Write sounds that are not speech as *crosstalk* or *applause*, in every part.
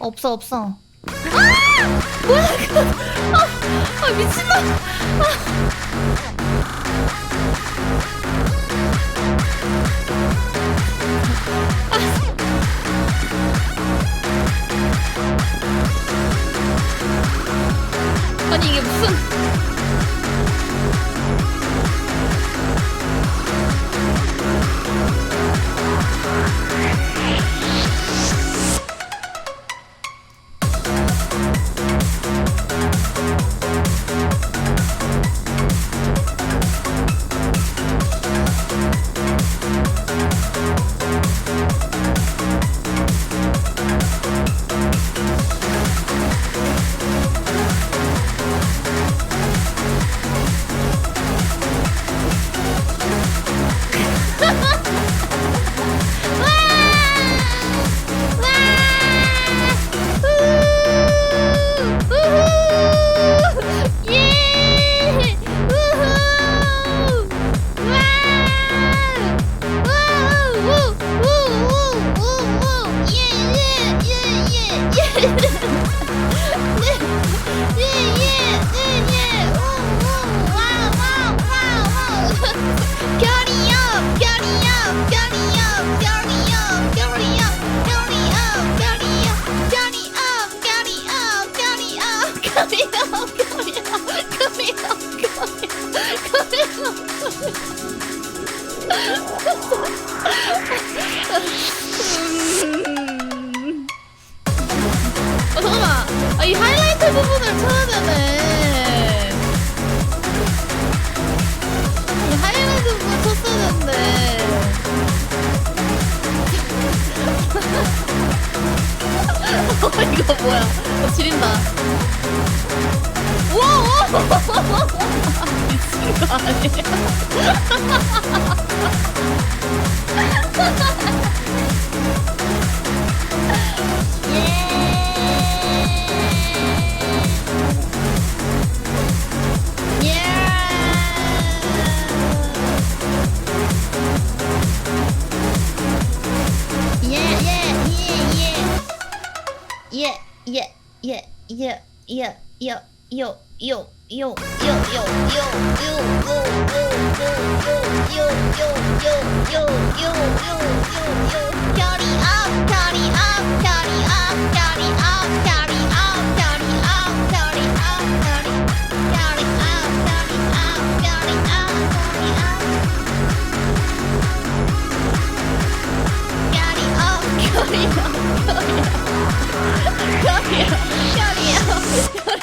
없어 없어. 아! 뭐야 이거? 아, 아 미친놈. 아. 아니 이게 무슨? Woo! 아, 이 하이라이트 부분을 쳐야 되네. 이 하이라이트 부분 쳤어야 되는데. 어, *laughs* 이거 뭐야? 어, 지린다. 우와! 우와! *laughs* 미친 거 아니야? *laughs* 예, 예. 예, 예, 예, 예, 예, 요, 요, 요, 요, 요, 요, 요, 요, 요, 요, 요, 요, 요, 요,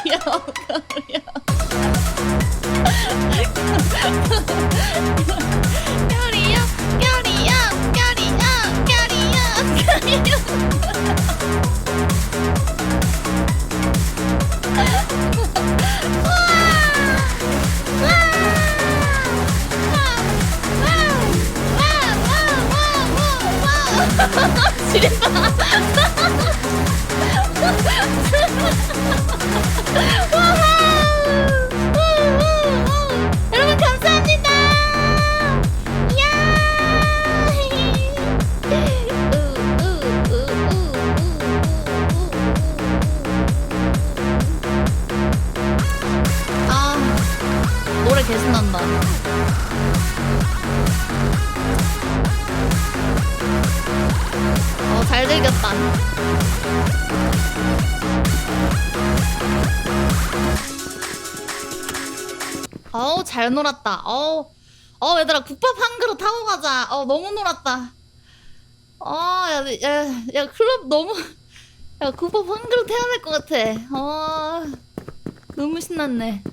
귀여워 껴리요 껴리요 껴리요 껴리요 껴리요 지리바 노래 계속 난다. 어 잘 들겼다. 어우 잘 놀았다. 어우 어 얘들아 국밥 한 그릇 하고 가자. 어 너무 놀았다. 어 야 야 야 클럽 너무 야 국밥 한 그릇 해야 될 것 같아. 어 너무 신났네.